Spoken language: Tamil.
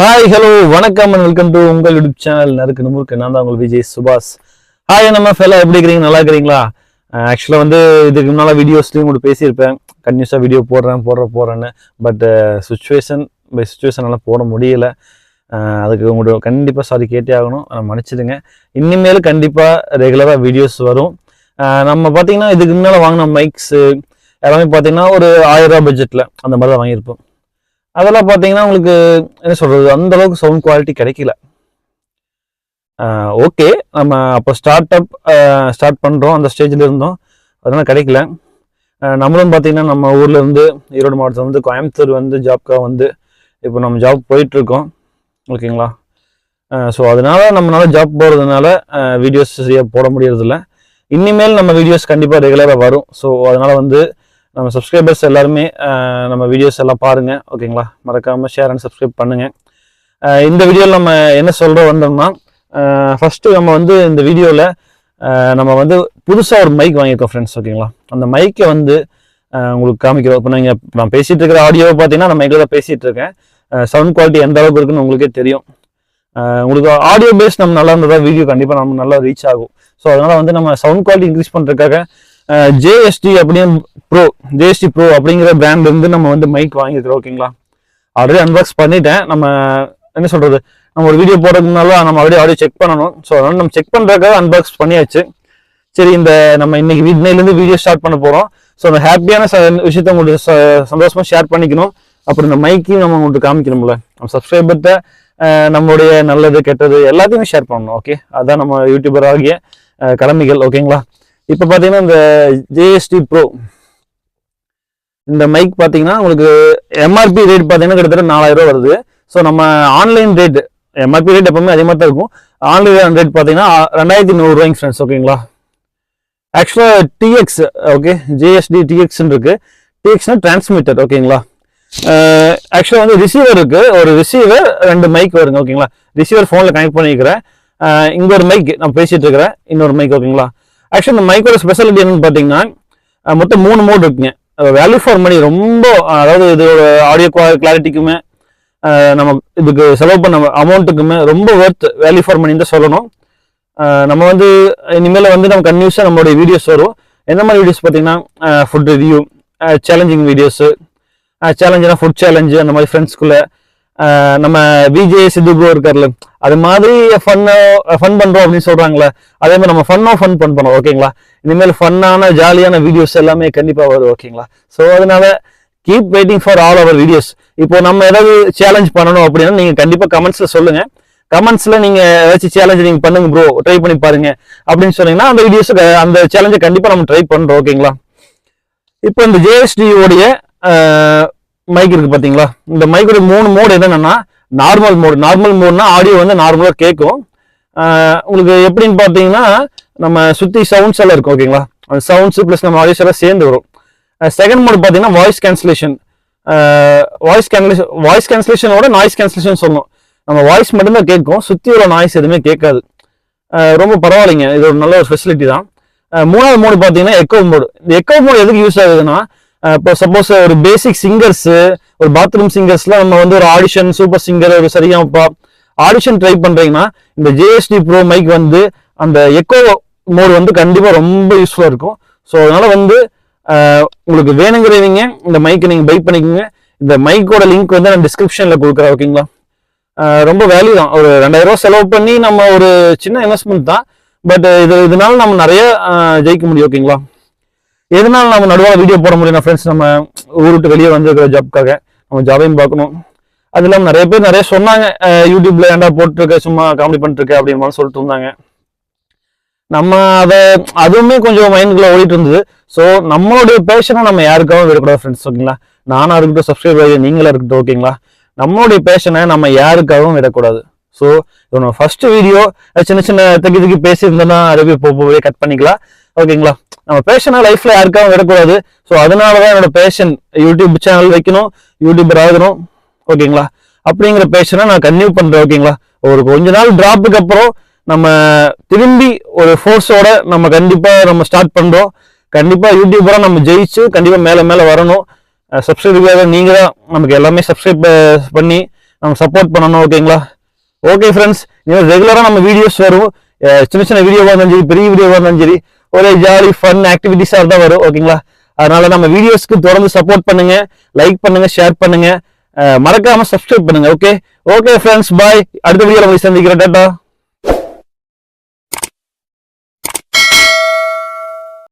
ஹாய் ஹலோ வணக்கம் அண்ட் வெல்கம் டு உங்கள் யூடியூப் சேனல் நறுக்கு நமுருக்கு. நான் தான் உங்கள் விஜய் சுபாஷ். ஹாய் நம்ம ஃபெல்லாம் எப்படி இருக்கிறீங்க? நல்லா இருக்கிறீங்களா? Uh, ஆக்சுவலாக வந்து இதுக்கு முன்னால் வீடியோஸ்லையும் கூட பேசியிருப்பேன். கன்யூஸாக வீடியோ போடுறேன் போடுறேன் போடுறேன்னு. பட் சுச்சுவேஷன் பை சுச்சுவேஷனால் போட முடியல. Uh, அதுக்கு உங்களுக்கு கண்டிப்பாக சாரி கேட்டே ஆகணும். மன்னிச்சிடுங்க. இனிமேல் கண்டிப்பாக ரெகுலராக வீடியோஸ் வரும். Uh, நம்ம பார்த்தீங்கன்னா இதுக்கு முன்னால் வாங்கின மைக்ஸு எல்லாமே பார்த்தீங்கன்னா ஒரு ஆயிரம் ரூபா பட்ஜெட்டில் அந்த மாதிரி தான் வாங்கியிருப்போம். அதெல்லாம் பார்த்தீங்கன்னா உங்களுக்கு என்ன சொல்கிறது அந்த அளவுக்கு சவுண்ட் குவாலிட்டி கிடைக்கல. ஓகே நம்ம அப்போ ஸ்டார்ட் அப் ஸ்டார்ட் பண்ணுறோம் அந்த ஸ்டேஜில் இருந்தோம். அதெல்லாம் கிடைக்கல. நம்மளும் பார்த்தீங்கன்னா நம்ம ஊர்லேருந்து ஈரோடு மாவட்டத்தில் வந்து கோயம்புத்தூர் வந்து ஜாப்க்காக வந்து இப்போ நம்ம ஜாப் போயிட்டுருக்கோம். ஓகேங்களா? ஸோ அதனால் நம்மளால் ஜாப் போகிறதுனால வீடியோஸ் சரியாக போட முடியறதில்ல. இனிமேல் நம்ம வீடியோஸ் கண்டிப்பாக ரெகுலராக வரும். ஸோ அதனால் வந்து நம்ம சப்ஸ்கிரைபர்ஸ் எல்லாருமே நம்ம வீடியோஸ் எல்லாம் பாருங்கள் ஓகேங்களா மறக்காமல் ஷேர் அண்ட் சப்ஸ்கிரைப் பண்ணுங்கள் இந்த வீடியோவில் நம்ம என்ன சொல்கிறோம் வந்தோம்னா ஃபஸ்ட்டு நம்ம வந்து இந்த வீடியோவில் நம்ம வந்து புதுசாக ஒரு மைக் வாங்கியிருக்கோம் ஃப்ரெண்ட்ஸ் ஓகேங்களா அந்த மைக்கை வந்து உங்களுக்கு காமிக்கிறோம். இப்போ நீங்கள் நான் பேசிகிட்டு இருக்கிற ஆடியோவை பார்த்தீங்கன்னா நான் மைக்கில் தான் இருக்கேன். சவுண்ட் குவாலிட்டி எந்த அளவுக்கு இருக்குன்னு உங்களுக்கே தெரியும். உங்களுக்கு ஆடியோ பேஸ் நம்ம நல்லா இருந்ததா வீடியோ கண்டிப்பாக நம்ம நல்லா ரீச் ஆகும். ஸோ அதனால் வந்து நம்ம சவுண்ட் குவாலிட்டி இன்க்ரீஸ் பண்ணுறதுக்காக ஜேஎஸ்டி அப்படின்னு ப்ரோ ஜேஎஸ்டி ப்ரோ அப்படிங்கிற பிராண்ட் இருந்து நம்ம வந்து மைக் வாங்கிக்கிறோம் ஓகேங்களா ஆல்ரெடி அன்பாக்ஸ் பண்ணிட்டேன். நம்ம என்ன சொல்றது? நம்ம ஒரு வீடியோ போடுறதுனால நம்ம ஆல்ரெடி ஆடியோ செக் பண்ணணும். ஸோ அதனால நம்ம செக் பண்றதுக்காக அன்பாக்ஸ் பண்ணியாச்சு. சரி இந்த நம்ம இன்னைக்கு இன்னையிலேருந்து வீடியோ ஸ்டார்ட் பண்ண போறோம். ஸோ அந்த ஹாப்பியான விஷயத்த உங்களுக்கு ச- சந்தோஷமா ஷேர் பண்ணிக்கணும். அப்புறம் இந்த மைக்கையும் நம்ம உங்களுக்கு காமிக்கணும்ல. நம்ம சப்ஸ்கிரைபர்கிட்ட நம்மளுடைய நல்லது கெட்டது எல்லாத்தையுமே ஷேர் பண்ணணும் ஓகே அதான் நம்ம யூடியூபர் ஆகிய கடமைகள் ஓகேங்களா இப்போ பார்த்தீங்கன்னா இந்த ஜேஎஸ்டி ப்ரோ இந்த மைக் பார்த்தீங்கன்னா உங்களுக்கு எம்ஆர்பி ரேட் பார்த்தீங்கன்னா கிட்டத்தட்ட நாலாயிரம் ரூபா வருது. ஸோ நம்ம ஆன்லைன் ரேட் எம்ஆர்பி ரேட் எப்பவுமே அதிகமாக தான் இருக்கும். ஆன்லைன் ரேட் பார்த்தீங்கன்னா ரெண்டாயிரத்தி நூறுரூவாய்ங்க ஃப்ரெண்ட்ஸ் ஓகேங்களா ஆக்சுவலாக டிஎக்ஸ் ஓகே ஜேஎஸ்டி டிஎக்ஸ்ன்னு இருக்கு. டிஎக்ஸ்னா டிரான்ஸ்மிட்டர் ஓகேங்களா ஆக்சுவலாக வந்து ரிசீவர் இருக்கு. ஒரு ரிசீவர் ரெண்டு மைக் வருங்க ஓகேங்களா ரிசீவர் ஃபோனில் கனெக்ட் பண்ணிக்கிறேன். இங்கே இங்க ஒரு மைக் நான் பேசிட்டு இருக்கிறேன். இன்னொரு மைக் ஓகேங்களா ஆக்சுவலி இந்த மைக்கோட ஸ்பெஷாலிட்டி என்னன்னு பார்த்தீங்கன்னா மொத்தம் மூணு மோட் இருக்குங்க. வேல்யூ ஃபார் மணி ரொம்ப அதாவது இதோட ஆடியோ கிளாரிட்டிக்குமே நம்ம இதுக்கு செலவு பண்ண அமௌண்ட்டுக்குமே ரொம்ப ஒர்த் வேல்யூ ஃபார் மணி தான் சொல்லணும். நம்ம வந்து இனிமேல் வந்து நம்ம கன்யூஸாக நம்மளுடைய வீடியோஸ் வரும். எந்த மாதிரி வீடியோஸ் பார்த்தீங்கன்னா ஃபுட் ரிவ்யூ சேலஞ்சிங் வீடியோஸு சேலஞ்சுனா ஃபுட் சேலஞ்சு அந்த மாதிரி ஃப்ரெண்ட்ஸ்குள்ளே நம்ம விஜே சித்து ப்ரோ இருக்கார்ல அது மாதிரி ஃபன் ஃபன் பண்றோம் அப்படின்னு சொல்றாங்களே அதே மாதிரி நம்ம ஃபன்னோ ஃபன் பண்றோம் ஓகேங்களா? இனிமேல் ஃபன்னான ஜாலியான வீடியோஸ் எல்லாமே கண்டிப்பா வரும் ஓகேங்களா? ஸோ அதனால keep waiting for all our videos இப்போ நம்ம ஏதாவது சேலஞ்ச் பண்ணணும் அப்படின்னா நீங்க கண்டிப்பா கமெண்ட்ஸ்ல சொல்லுங்க. கமெண்ட்ஸ்ல நீங்க ஏதாச்சும் சேலஞ்ச் நீங்க பண்ணுங்க ப்ரோ ட்ரை பண்ணி பாருங்க. அப்படின்னு சொன்னீங்கன்னா அந்த வீடியோஸ் அந்த சேலஞ்சை கண்டிப்பா நம்ம ட்ரை பண்றோம் ஓகேங்களா? இப்போ இந்த ஜேஎஸ்டி உடைய மைக் இருக்கு பாத்தீங்களா? இந்த மைக்கோட மூணு மோடு என்னன்னா நார்மல் மோடு நார்மல் மோடுனா ஆடியோ வந்து நார்மலா கேட்கும். உங்களுக்கு எப்படின்னு பார்த்தீங்கன்னா நம்ம சுத்தி சவுண்ட்ஸ் எல்லாம் இருக்கும் ஓகேங்களா அந்த சவுண்ட்ஸ் ப்ளஸ் நம்ம ஆடியோஸ் எல்லாம் சேர்ந்து வரும். செகண்ட் மோடு பார்த்தீங்கன்னா voice cancellation voice cancellation voice கேன்சலேஷனோட noise cancellation சொல்லணும். நம்ம வாய்ஸ் மட்டும்தான் கேட்கும். சுத்தி உள்ள நாய்ஸ் எதுவுமே கேட்காது. ரொம்ப பரவாயில்லைங்க. இது ஒரு நல்ல ஒரு ஃபெசிலிட்டி தான். மூணாவது மோடு பார்த்தீங்கன்னா எக்கோ மோடு இந்த எக்கோ மோடு எதுக்கு யூஸ் ஆகுதுன்னா இப்போ சப்போஸ் ஒரு பேசிக் சிங்கர்ஸ் ஒரு பாத்ரூம் சிங்கர்ஸ்லாம் நம்ம வந்து ஒரு ஆடிஷன் சூப்பர் சிங்கர் ஒரு சரியாப்பா ஆடிஷன் ட்ரை பண்றீங்கன்னா இந்த ஜேஎஸ்டி ப்ரோ மைக் வந்து அந்த எக்கோ மோடு வந்து கண்டிப்பா ரொம்ப யூஸ்ஃபுல்லா இருக்கும். ஸோ அதனால வந்து உங்களுக்கு வேணுங்கிறவங்க இந்த மைக்கை நீங்க பை பண்ணிக்கோங்க. இந்த மைக்கோட லிங்க் வந்து நான் டிஸ்கிரிப்ஷன்ல கொடுக்குறேன் ஓகேங்களா ரொம்ப வேல்யூ தான். ஒரு ரெண்டாயிரம் ரூபாய் செலவு பண்ணி நம்ம ஒரு சின்ன இன்வெஸ்ட்மெண்ட் தான். பட் இது இதனால நம்ம நிறைய ஜெயிக்க முடியும் ஓகேங்களா எதனால நம்ம நடுவாக வீடியோ போட முடியும் ஃப்ரெண்ட்ஸ் நம்ம ஊர் விட்டு வெளியே வந்திருக்கிற ஜாப்க்காக நம்ம ஜாபையும் பார்க்கணும். அது இல்லாமல் நிறைய பேர் நிறைய சொன்னாங்க. யூடியூப்ல ஏன்டா போட்டுருக்க? சும்மா காமெடி பண்ணிருக்க அப்படின்னு சொல்லிட்டு இருந்தாங்க. நம்ம அதை அதுவுமே கொஞ்சம் மைண்டுக்குள்ள ஓடிட்டு இருந்தது. ஸோ நம்மளுடைய பேஷனை நம்ம யாருக்காகவும் விடக்கூடாது ஃப்ரெண்ட்ஸ் ஓகேங்களா நானாக இருக்கட்டும் சப்ஸ்கிரைபர் நீங்களாக இருக்கட்டும் ஓகேங்களா நம்மளுடைய பேஷனை நம்ம யாருக்காகவும் விடக்கூடாது. ஸோ இது நம்ம ஃபர்ஸ்ட் வீடியோ சின்ன சின்ன தக்கி தக்கி பேசியிருந்தோம்னா ரிவ்யூ போய் கட் பண்ணிக்கலாம். ஓகேங்களா? நம்ம பேஷனை லைஃப்ல யாருக்காகவும் விடக்கூடாது. ஸோ அதனால தான் என்னோட பேஷன் யூடியூப் சேனல் வைக்கணும் யூடியூபர் ஆகணும் ஓகேங்களா? அப்படிங்கிற பேஷனை நான் கன்டினியூ பண்றேன் ஓகேங்களா? ஒரு கொஞ்ச நாள் டிராப்புக்கு அப்புறம் நம்ம திரும்பி ஒரு ஃபோர்ஸோட நம்ம கண்டிப்பா நம்ம ஸ்டார்ட் பண்றோம். கண்டிப்பா யூடியூபரா நம்ம ஜெயிச்சு கண்டிப்பா மேல மேல வரணும். சப்ஸ்கிரைபர் நீங்க தான் நமக்கு எல்லாமே சப்ஸ்கிரைப் பண்ணி நம்ம சப்போர்ட் பண்ணணும் ஓகேங்களா? ஓகே ஃப்ரெண்ட்ஸ் நீங்கள் ரெகுலராக நம்ம வீடியோஸ் வரும். சின்ன சின்ன வீடியோவாக இருந்தாலும் சரி பெரிய வீடியோவாக இருந்தாலும் சரி ஒரே ஜாலி ஃபன் ஆக்டிவிட்டிஸாக தான் வரும் ஓகேங்களா அதனால நம்ம வீடியோஸ்க்கு தொடர்ந்து சப்போர்ட் பண்ணுங்க லைக் பண்ணுங்க ஷேர் பண்ணுங்க. மறக்காம சப்ஸ்கிரைப் பண்ணுங்க ஓகே ஓகே ஃப்ரெண்ட்ஸ் பாய் அடுத்த வீடியோவில் போய் சந்திக்கிறேன். டாட்டா